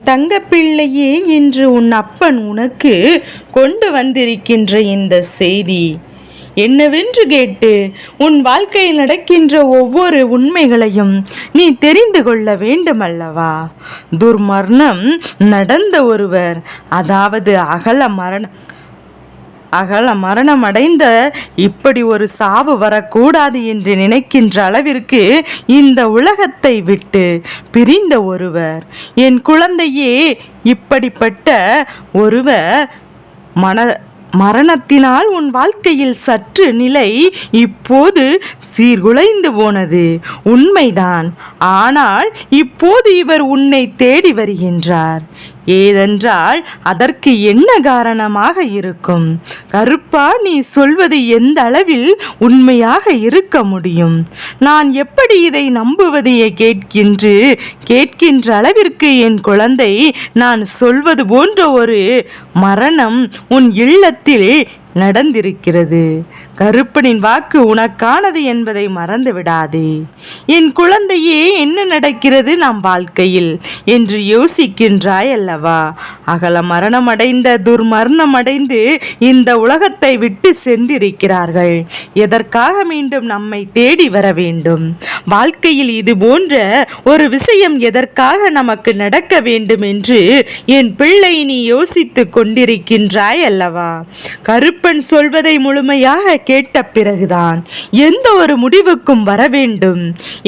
தங்கப்பிள்ளையே இன்று உன் அப்பன் உனக்கு கொண்டு வந்திருக்கின்ற இந்த செய்தி என்னவென்று கேட்டு உன் வாழ்க்கையில் நடக்கின்ற ஒவ்வொரு உண்மைகளையும் நீ தெரிந்து கொள்ள வேண்டுமல்லவா? துர்மரணம் நடந்த ஒருவர் அதாவது அகல மரணம் அகல மரணம் அடைந்த இப்படி ஒரு சாவு வரக்கூடாது என்று நினைக்கின்ற அளவிற்கு இந்த உலகத்தை விட்டு பிரிந்த ஒருவர். என் குழந்தையே இப்படிப்பட்ட ஒருவர் மன மரணத்தினால் உன் வாழ்க்கையில் சற்று நிலை இப்போது சீர்குலைந்து போனது. உண்மைதான். ஆனால் இப்போது இவர் உன்னை தேடி வருகின்றார். ஏதென்றால் அதற்கு என்ன காரணமாக இருக்கும்? கருப்பா நீ சொல்வது எந்த அளவில் உண்மையாக இருக்க முடியும்? நான் எப்படி இதை நம்புவதையே கேட்கின்று கேட்கின்ற அளவிற்கு என் குழந்தை நான் சொல்வது போன்ற ஒரு மரணம் உன் இல்லத்தில் நடந்திருக்கிறது. கருப்பனின் வாக்கு உனக்கானது என்பதை மறந்து விடாதே என் குழந்தையே என்ன நடக்கிறது நம் வாழ்க்கையில்? என்று யோசிக்கின்றாய் அல்லவா? அகல மரணமடைந்த துர்மரணமடைந்து துர்மரணம் அடைந்து இந்த உலகத்தை விட்டு சென்றிருக்கிறார்கள். எதற்காக மீண்டும் நம்மை தேடி வர வேண்டும்? வாழ்க்கையில் இது போன்ற ஒரு விஷயம் எதற்காக நமக்கு நடக்க வேண்டும் என்று என் பிள்ளை நீ யோசித்துக் கொண்டிருக்கின்றாய் அல்லவா? கருப்பன் சொல்வதை முழுமையாக கேட்ட பிறகுதான் எந்த ஒரு முடிவுக்கும் வர வேண்டும்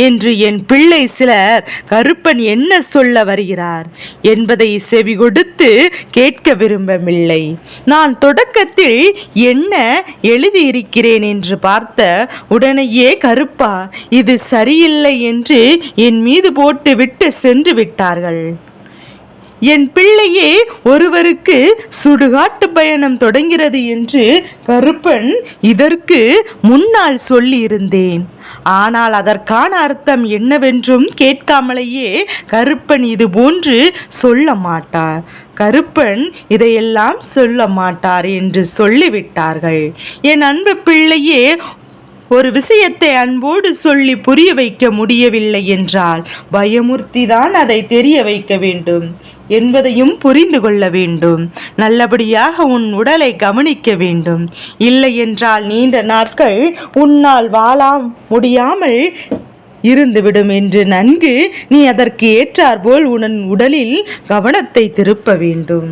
என்று என் பிள்ளை சிலர் கருப்பன் என்ன சொல்ல வருகிறார் என்பதை செவி கொடுத்து கேட்க விரும்பவில்லை. நான் தொடக்கத்தில் என்ன எழுதியிருக்கிறேன் என்று பார்த்த உடனேயே கருப்பா இது சரியில்லை என்று என் மீது போட்டு விட்டு சென்று விட்டார்கள். என் பிள்ளையே ஒருவருக்கு சுடுகாட்டு பயணம் தொடங்கிறது என்று கருப்பன் இதற்கு முன்னால் சொல்லியிருந்தேன். ஆனால் அதற்கான அர்த்தம் என்னவென்றும் கேட்காமலேயே கருப்பன் இது போன்று சொல்ல மாட்டார். கருப்பன் இதையெல்லாம் சொல்ல மாட்டார் என்று சொல்லிவிட்டார்கள். என் அன்பு பிள்ளையே ஒரு விஷயத்தை அன்போடு சொல்லி புரிய வைக்க முடியவில்லை என்றால் பயமுறுத்தி தான் அதை தெரிய வைக்க வேண்டும் என்பதையும் புரிந்து கொள்ள வேண்டும். நல்லபடியாக உன் உடலை கவனிக்க வேண்டும். இல்லை என்றால் நீண்ட நாட்கள் உன்னால் வாழாம் முடியாமல் இருந்துவிடும் என்று நன்கு நீ அதற்கு ஏற்றாற்போல் உன் உடலில் கவனத்தை திருப்ப வேண்டும்.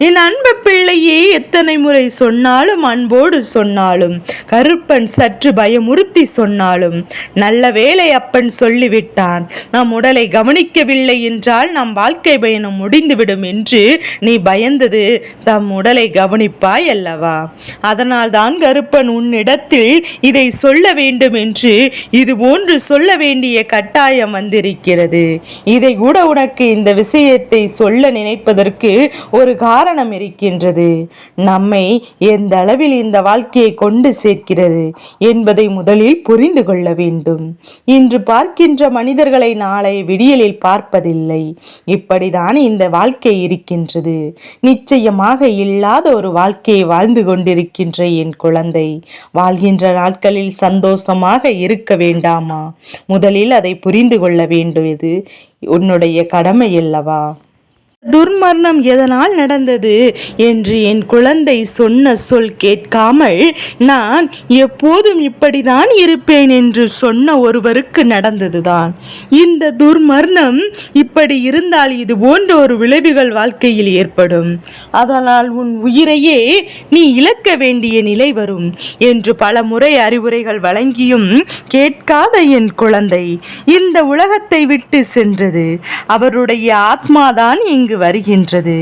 என் அன்பு பிள்ளையே எத்தனை முறை சொன்னாலும் அன்போடு சொன்னாலும் கருப்பன் சற்று பயமுறுத்தி சொன்னாலும் நல்ல வேலை அப்பன் சொல்லிவிட்டான். நம் உடலை கவனிக்கவில்லை என்றால் நம் வாழ்க்கை பயணம் முடிந்துவிடும் என்று நீ பயந்தது தம் உடலை கவனிப்பாய் அல்லவா? அதனால் தான் கருப்பன் உன்னிடத்தில் இதை சொல்ல வேண்டும் என்று இது போன்று சொல்ல வேண்டிய கட்டாயம் வந்திருக்கிறது. இதை கூட உனக்கு இந்த விஷயத்தை சொல்ல நினைப்பதற்கு ஒரு காரணம் காரணம் இருக்கின்றது. நம்மை எந்த அளவில் இந்த வாழ்க்கையை கொண்டு சேர்க்கிறது என்பதை முதலில் புரிந்து கொள்ள வேண்டும். இன்று பார்க்கின்ற மனிதர்களை நாளை விடியலில் பார்ப்பதில்லை. இப்படிதான் இந்த வாழ்க்கை இருக்கின்றது. நிச்சயமாக இல்லாத ஒரு வாழ்க்கையை வாழ்ந்து கொண்டிருக்கின்ற என் குழந்தை வாழ்கின்ற நாட்களில் சந்தோஷமாக இருக்க வேண்டாமா? முதலில் அதை புரிந்து கொள்ள வேண்டியது உன்னுடைய கடமை அல்லவா? துர்மரணம் எதனால் நடந்தது? என்று என் குழந்தை சொன்ன சொல் கேட்காமல் நான் எப்போதும் இப்படிதான் இருப்பேன் என்று சொன்ன ஒருவருக்கு நடந்ததுதான். இந்த துர்மரணம் இப்படி இருந்தால் இது போன்ற ஒரு விளைவுகள் வாழ்க்கையில் ஏற்படும். அதனால் உன் உயிரையே நீ இழக்க வேண்டிய நிலை வரும் என்று பல முறை அறிவுரைகள் வழங்கியும் கேட்காத என் குழந்தை இந்த உலகத்தை விட்டு சென்றது. அவருடைய ஆத்மாதான் இங்கு இங்கு வருகின்றது.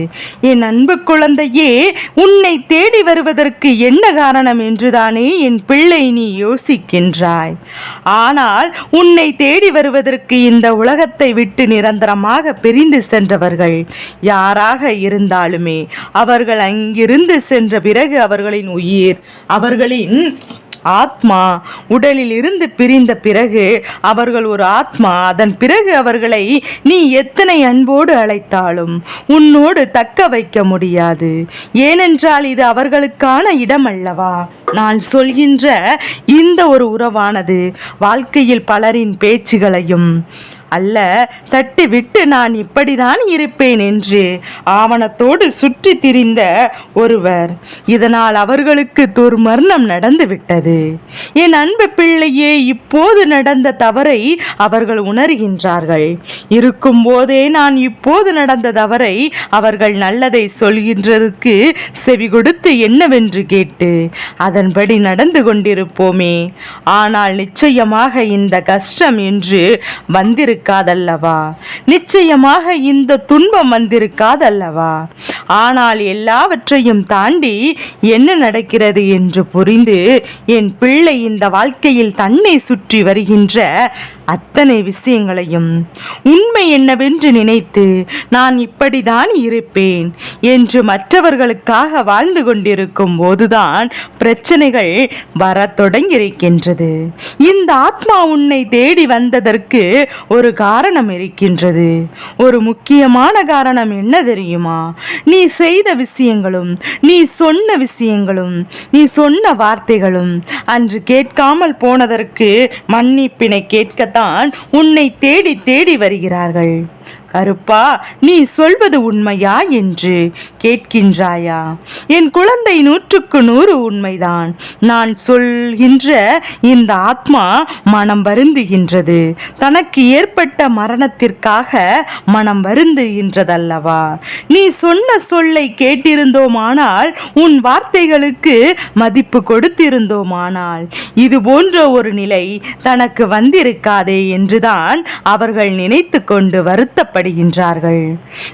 என் அன்பு குழந்தையே உன்னை தேடி வருவதற்கு என்ன காரணம் என்றுதானே என் பிள்ளை நீ யோசிக்கின்றாய். ஆனால் உன்னை தேடி வருவதற்கு இந்த உலகத்தை விட்டு நிரந்தரமாக பிரிந்து சென்றவர்கள் யாராக இருந்தாலுமே அவர்கள் அங்கிருந்து சென்ற பிறகு அவர்களின் உயிர் அவர்களின் ஆத்மா உடலில் இருந்து பிரிந்த பிறகு அவர்கள் ஒரு ஆத்மா. அதன் பிறகு அவர்களை நீ எத்தனை அன்போடு அழைத்தாலும் உன்னோடு தக்க வைக்க முடியாது. ஏனென்றால் இது அவர்களுக்கான இடம் அல்லவா நான் சொல்கின்ற இந்த ஒரு உறவானது வாழ்க்கையில் பலரின் பேச்சுகளையும் அல்ல தட்டிவிட்டு நான் இப்படிதான் இருப்பேன் என்று ஆவணத்தோடு சுற்றி திரிந்த ஒருவர். இதனால் அவர்களுக்கு துர்மரணம் நடந்துவிட்டது. என் அன்பு பிள்ளையே இப்போது நடந்த தவறை அவர்கள் உணர்கின்றார்கள். இருக்கும் போதே நான் இப்போது நடந்த தவறை அவர்கள் நல்லதை சொல்கின்றதற்கு செவி கொடுத்து என்னவென்று கேட்டு அதன்படி நடந்து கொண்டிருப்போமே. ஆனால் நிச்சயமாக இந்த கஷ்டம் என்று வந்திருக்காதல்லவா? நிச்சயமாக இந்த துன்பம் வந்திருக்காதல்லவா? ஆனால் எல்லாவற்றையும் தாண்டி என்ன நடக்கிறது என்று புரிந்து என் பிள்ளை இந்த வாழ்க்கையில் தன்னை சுற்றி வருகின்ற அத்தனை விஷயங்களையும் உண்மை என்னவென்று நினைத்து நான் இப்படிதான் இருப்பேன் என்று மற்றவர்களுக்காக வாழ்ந்து கொண்டிருக்கும் போதுதான் பிரச்சனைகள் வரத் தொடங்கியிருக்கின்றது. இந்த ஆத்மா உன்னை தேடி வந்ததற்கு ஒரு காரணம் இருக்கின்றது. ஒரு முக்கியமான காரணம் என்ன தெரியுமா? நீ செய்த விஷயங்களும் நீ சொன்ன விஷயங்களும் நீ சொன்ன வார்த்தைகளும் அன்று கேட்காமல் போனதற்கு மன்னிப்பினை தான் உன்னை தேடி தேடி வருகிறார்கள். கருப்பா நீ சொல்வது உண்மையா என்று கேட்கின்றாயா? என் குழந்தை நூற்றுக்கு நூறு உண்மைதான். நான் சொல்கின்ற இந்த ஆத்மா மனம் வருந்துகின்றது. தனக்கு ஏற்பட்ட மரணத்திற்காக மனம் வருந்துகின்றதல்லவா? நீ சொன்ன சொல்லை கேட்டிருந்தோமானால் உன் வார்த்தைகளுக்கு மதிப்பு கொடுத்திருந்தோமானால் இது போன்ற ஒரு நிலை தனக்கு வந்திருக்காதே என்றுதான் அவர்கள் நினைத்து கொண்டு வருத்தப்படுகின்றார்கள்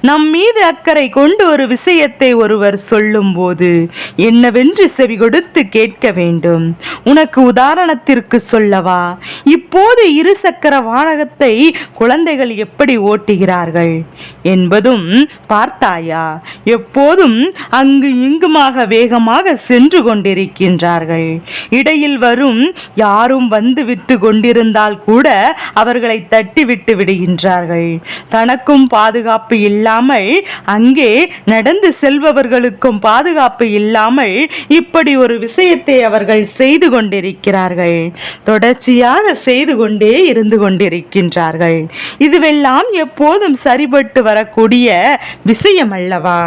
நம் மீது அக்கறை கொண்டு ஒரு விஷயத்தை ஒருவர் சொல்லும்போது என்னவென்று செவி கொடுத்து கேட்க வேண்டும். உனக்கு உதாரணத்திற்கு சொல்லவா? இப்போது இருசக்கர வாகனத்தை குழந்தைகள் எப்படி ஓட்டுகிறார்கள்? என்பதும் பார்த்தாயா? எப்போதும் அங்கு இங்குமாக வேகமாக சென்று கொண்டிருக்கின்றார்கள். இடையில் வரும் யாரும் வந்து விட்டு கொண்டிருந்தால் கூட அவர்களை தட்டி விட்டு விடுகின்றார்கள் தனக்கும் பாதுகாப்பு இல்லாமல் அங்கே நடந்து செல்பவர்களுக்கும் பாதுகாப்பு இல்லாமல் இப்படி ஒரு விஷயத்தை அவர்கள் செய்து கொண்டிருக்கிறார்கள். தொடர்ச்சியாக செய்து கொண்டே இருந்து கொண்டிருக்கின்றார்கள். இதுவெல்லாம் எப்போதும் சரிபட்டு வரக்கூடிய விஷயம் அல்லவா?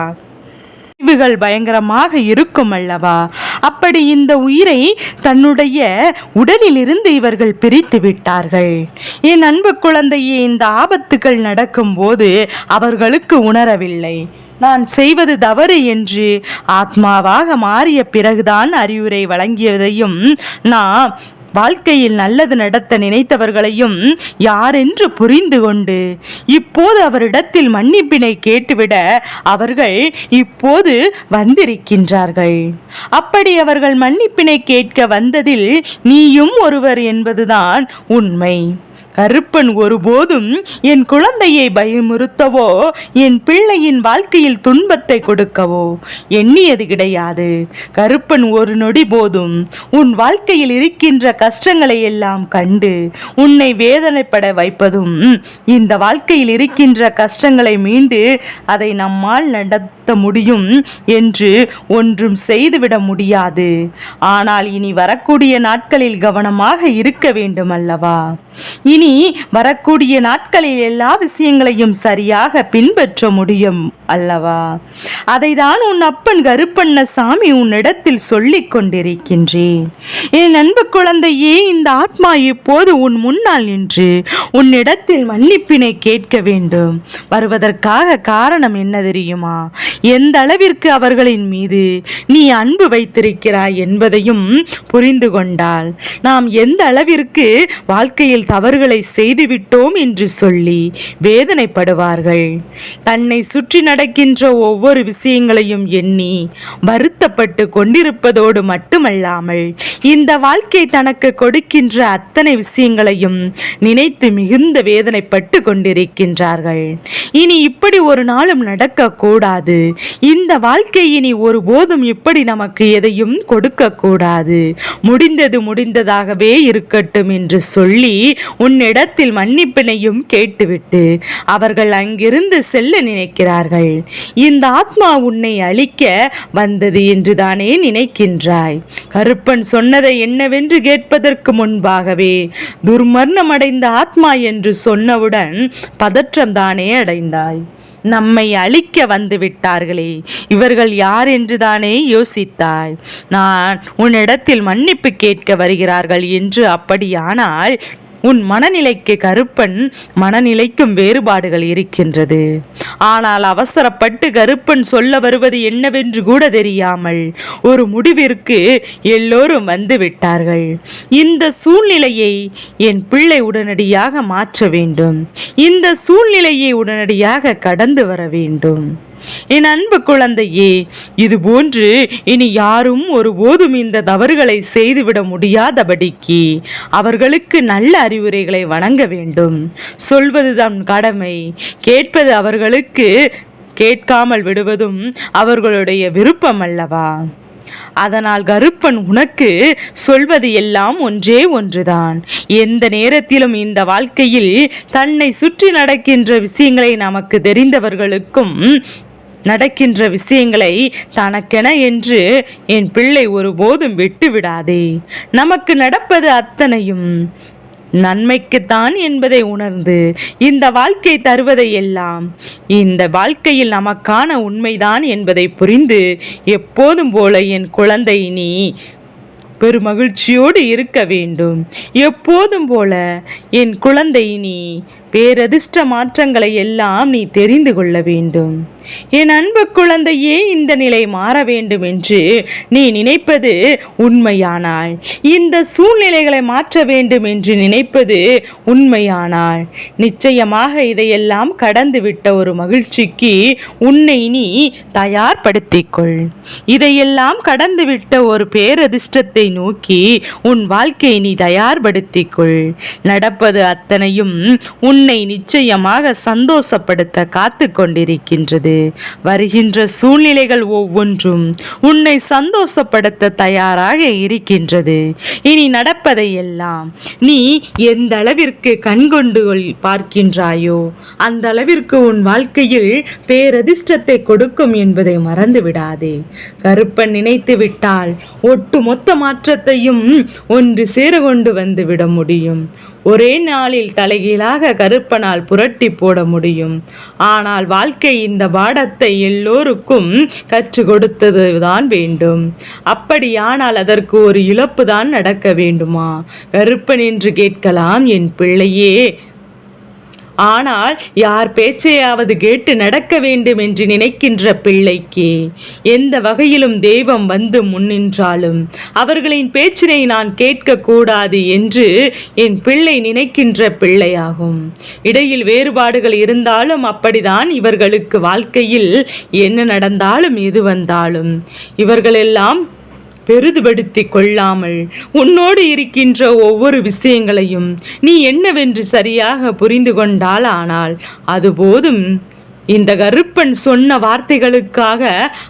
விளைவுகள் பயங்கரமாக இருக்கும் அல்லவா? அப்படி இந்த உயிரை தன்னுடைய உடலிலிருந்து இவர்கள் பிரித்து விட்டார்கள். என் அன்பு குழந்தையே இந்த ஆபத்துகள் நடக்கும்போது அவர்களுக்கு உணரவில்லை. நான் செய்வது தவறு என்று ஆத்மாவாக மாறிய பிறகுதான் அறிவுரை வழங்கியதையும் நான் வாழ்க்கையில் நல்லது நடத்த நினைத்தவர்களையும் யாரென்று புரிந்து கொண்டு இப்போது அவரிடத்தில் மன்னிப்பினை கேட்டுவிட அவர்கள் இப்போது வந்திருக்கின்றார்கள். அப்படி அவர்கள் மன்னிப்பினை கேட்க வந்ததில் நீயும் ஒருவர் என்பதுதான் உண்மை. கருப்பன் ஒருபோதும் என் குழந்தையை பயமுறுத்தவோ? என் பிள்ளையின் வாழ்க்கையில் துன்பத்தை கொடுக்கவோ? எண்ணியது கிடையாது. கருப்பன் ஒரு நொடி போதும் உன் வாழ்க்கையில் இருக்கின்ற கஷ்டங்களை எல்லாம் கண்டு உன்னை வேதனைப்பட வைப்பதும் இந்த வாழ்க்கையில் இருக்கின்ற கஷ்டங்களை மீண்டு அதை நம்மால் நடத்த முடியும் என்று ஒன்றும் செய்துவிட முடியாது. ஆனால் இனி வரக்கூடிய நாட்களில் கவனமாக இருக்க வேண்டும் அல்லவா இனி வரக்கூடிய நாட்களில் எல்லா விஷயங்களையும் சரியாக பின்பற்ற முடியும் அல்லவா? அதைதான் உன் அப்பன் கருப்பண்ண சாமி உன்னிடத்தில் சொல்லிக் கொண்டிருக்கின்றேன். என் அன்பு குழந்தையே இந்த ஆத்மா இப்போது உன் முன்னால் நின்று உன்னிடத்தில் மன்னிப்பினை கேட்க வேண்டும். வருவதற்காக காரணம் என்ன தெரியுமா? எந்த அளவிற்கு அவர்களின் மீது நீ அன்பு வைத்திருக்கிறாய் என்பதையும் புரிந்து கொண்டால் நாம் எந்த அளவிற்கு வாழ்க்கையில் தவறு தவறுகளை செய்துவிட்டோம் என்று சொல்லி வேதனைப்படுவார்கள். தன்னை சுற்றி நடக்கின்ற ஒவ்வொரு விஷயங்களையும் எண்ணி வருத்தப்பட்டு கொண்டிருப்பதோடு மட்டுமல்லாமல் இந்த வாழ்க்கை தனக்கு கொடுக்கின்ற அத்தனை விஷயங்களையும் நினைத்து மிகுந்த வேதனைப்பட்டு கொண்டிருக்கின்றார்கள். இனி இப்படி ஒரு நாளும் நடக்கக்கூடாது இந்த வாழ்க்கை இனி ஒருபோதும் இப்படி நமக்கு எதையும் கொடுக்கக்கூடாது முடிந்தது முடிந்ததாகவே இருக்கட்டும் என்று சொல்லி உன்னிடத்தில் மன்னிப்பினையும் கேட்டுவிட்டு அவர்கள் அங்கிருந்து செல்ல நினைக்கிறார்கள். இந்த ஆத்மா உன்னை அழிக்க வந்தது என்றுதானே நினைக்கின்றாய். கருப்பன் சொன்னதை என்னவென்று கேட்பதற்கு முன்பாகவே துர்மரணம் அடைந்த ஆத்மா என்று சொன்னவுடன் பதற்றம் தானே அடைந்தாய். நம்மை அழிக்க வந்து விட்டார்களே இவர்கள் யார் என்றுதானே யோசித்தாய். நான் உன்னிடத்தில் மன்னிப்பு கேட்க வருகிறார்கள் என்று அப்படியானால் உன் மனநிலைக்கு கருப்பன் மனநிலைக்கும் வேறுபாடுகள் இருக்கின்றது. ஆனால் அவசரப்பட்டு கருப்பன் சொல்ல வருவது என்னவென்று கூட தெரியாமல் ஒரு முடிவிற்கு எல்லோரும் வந்து விட்டார்கள். இந்த சூழ்நிலையை என் பிள்ளை உடனடியாக மாற்ற வேண்டும். இந்த சூழ்நிலையை உடனடியாக கடந்து வர வேண்டும். என் அன்பு குழந்தையே இது போன்று இனி யாரும் ஒருபோதும் இந்த தவறுகளை செய்துவிட முடியாதபடிக்கு அவர்களுக்கு நல்ல அறிவுரைகளை வழங்க வேண்டும். சொல்வதுதான் கடமை. கேட்பது அவர்களுக்கு கேட்காமல் விடுவதும் அவர்களுடைய விருப்பம் அல்லவா அதனால் கருப்பன் உனக்கு சொல்வது எல்லாம் ஒன்றே ஒன்றுதான். எந்த நேரத்திலும் இந்த வாழ்க்கையில் தன்னை சுற்றி நடக்கின்ற விஷயங்களை நமக்கு தெரிந்தவர்களுக்கும் நடக்கின்ற விஷயங்களை தனக்கென என்று என் பிள்ளை ஒருபோதும் விட்டு விடாதே நமக்கு நடப்பது அத்தனையும் நன்மைக்குத்தான் என்பதை உணர்ந்து இந்த வாழ்க்கை தருவதை எல்லாம் இந்த வாழ்க்கையில் நமக்கான உண்மைதான் என்பதை புரிந்து எப்போதும் போல என் குழந்தை நீ பெருமகிழ்ச்சியோடு இருக்க வேண்டும். எப்போதும் போல என் குழந்தை நீ பேரதிர்ஷ்ட மாற்றங்களை எல்லாம் நீ தெரிந்து கொள்ள வேண்டும். என் அன்பு குழந்தையே இந்த நிலை மாற வேண்டும் என்று நீ நினைப்பது உண்மையானால் இந்த சூழ்நிலைகளை மாற்ற வேண்டும் என்று நினைப்பது உண்மையானால் நிச்சயமாக இதையெல்லாம் கடந்துவிட்ட ஒரு மகிழ்ச்சிக்கு உன்னை நீ தயார்படுத்திக்கொள். இதையெல்லாம் கடந்துவிட்ட ஒரு பேரதிர்ஷ்டத்தை நோக்கி உன் வாழ்க்கையை நீ தயார்படுத்திக்கொள். நடப்பது அத்தனையும் உன்னை நிச்சயமாக சந்தோஷப்படுத்த காத்து கொண்டிருக்கின்றது வருகின்ற சூழ்நிலைகள் ஒவ்வொன்றும் உன்னை சந்தோஷப்படுத்த தயாராக இருக்கின்றது. இனி நடப்பதை எல்லாம் நீ எந்த அளவிற்கு கண்கொண்டு பார்க்கின்றாயோ அந்த அளவிற்கு உன் வாழ்க்கையில் பேரதிர்ஷ்டத்தை கொடுக்கும் என்பதை மறந்து விடாதே கருப்பன் நினைத்து விட்டால் ஒட்டு மொத்த மாற்றத்தையும் ஒன்று சேர கொண்டு வந்து விட முடியும். ஒரே நாளில் தலைகீழாக கருப்பனால் புரட்டி போட முடியும். ஆனால் வாழ்க்கை இந்த பாடத்தை எல்லோருக்கும் கற்றுக் கொடுத்தது தான் வேண்டும். அப்படியானால் அதற்கு ஒரு இழப்பு தான் நடக்க வேண்டுமா? கருப்பன் என்று கேட்கலாம் என் பிள்ளையே ஆனால் யார் பேச்சையாவது கேட்டு நடக்க வேண்டும் என்று நினைக்கின்ற பிள்ளைக்கு. எந்த வகையிலும் தெய்வம் வந்து முன்னின்றாலும் அவர்களின் பேச்சினை நான் கேட்கக்கூடாது என்று என் பிள்ளை நினைக்கின்ற பிள்ளையாகும். இடையில் வேறுபாடுகள் இருந்தாலும் அப்படிதான் இவர்களுக்கு வாழ்க்கையில் என்ன நடந்தாலும் எது வந்தாலும். இவர்களெல்லாம் பெரிதுபடுத்தி கொள்ளாமல் உன்னோடு இருக்கின்ற ஒவ்வொரு விஷயங்களையும் நீ என்னவென்று சரியாக புரிந்து கொண்டால் ஆனால் அது போதும். இந்த கருப்பன் சொன்ன வார்த்தைகளுக்காக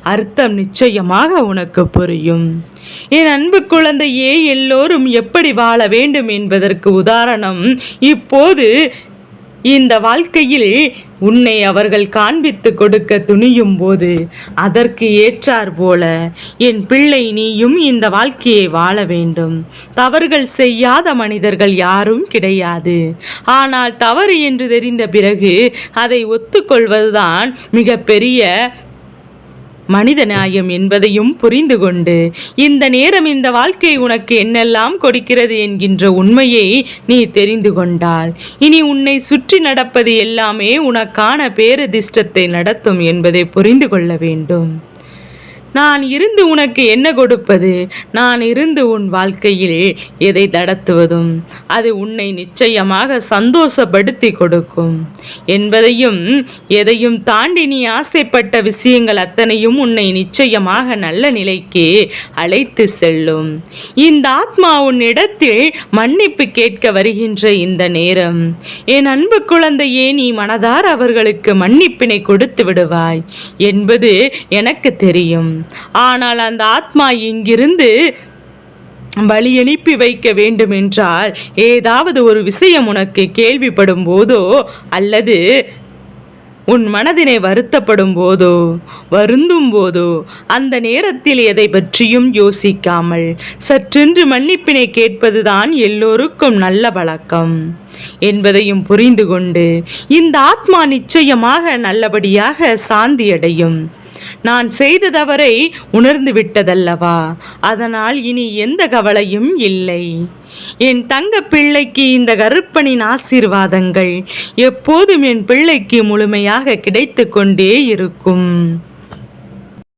அர்த்தம் நிச்சயமாக உனக்கு புரியும். என் அன்பு குழந்தையே எல்லோரும் எப்படி வாழ வேண்டும் என்பதற்கு உதாரணம் இப்போது இந்த வாழ்க்கையில் உன்னை அவர்கள் காண்பித்து கொடுக்க துணியும் போது அதற்கு ஏற்றார் போல என் பிள்ளை நீயும் இந்த வாழ்க்கையை வாழ வேண்டும். தவறுகள் செய்யாத மனிதர்கள் யாரும் கிடையாது. ஆனால் தவறு என்று தெரிந்த பிறகு அதை ஒத்துக்கொள்வதுதான் மிகப்பெரிய மனித நியாயம் என்பதையும் புரிந்து கொண்டு இந்த நேரம் இந்த வாழ்க்கை உனக்கு என்னெல்லாம் கொடுக்கிறது என்கின்ற உண்மையை நீ தெரிந்து கொண்டால். இனி உன்னை சுற்றி நடப்பது எல்லாமே உனக்கான பேரதிர்ஷ்டத்தை நடத்தும் என்பதை புரிந்து கொள்ள வேண்டும். நான் இருந்து உனக்கு என்ன கொடுப்பது? நான் இருந்து உன் வாழ்க்கையில் எதை நடத்துவதும் அது உன்னை நிச்சயமாக சந்தோஷப்படுத்தி கொடுக்கும். என்பதையும் எதையும் தாண்டி நீ ஆசைப்பட்ட விஷயங்கள் அத்தனையும் உன்னை நிச்சயமாக நல்ல நிலைக்கு அழைத்து செல்லும். இந்த ஆத்மா உன்னிடத்தில் மன்னிப்பு கேட்க வருகின்ற இந்த நேரம். என் அன்பு குழந்தையே நீ மனதார் அவர்களுக்கு மன்னிப்பினை கொடுத்து விடுவாய். என்பது எனக்கு தெரியும். ஆனால் அந்த ஆத்மா இங்கிருந்து வழி அனுப்பி வைக்க வேண்டுமென்றால் ஏதாவது ஒரு விஷயம் உனக்கு கேள்விப்படும் போதோ அல்லது உன் மனதினை வருத்தப்படும் போதோ வருந்தும் போதோ அந்த நேரத்தில் எதை பற்றியும் யோசிக்காமல் சற்றென்று மன்னிப்பினை கேட்பதுதான் எல்லோருக்கும் நல்ல பழக்கம் என்பதையும் புரிந்து கொண்டு இந்த ஆத்மா நிச்சயமாக நல்லபடியாக சாந்தியடையும். நான் செய்த தவறை உணர்ந்து விட்டதல்லவா? அதனால் இனி எந்த கவலையும் இல்லை. என் தங்க பிள்ளைக்கு இந்த கருப்பனின் ஆசீர்வாதங்கள் எப்போதும் என் பிள்ளைக்கு முழுமையாக கிடைத்து கொண்டே இருக்கும்.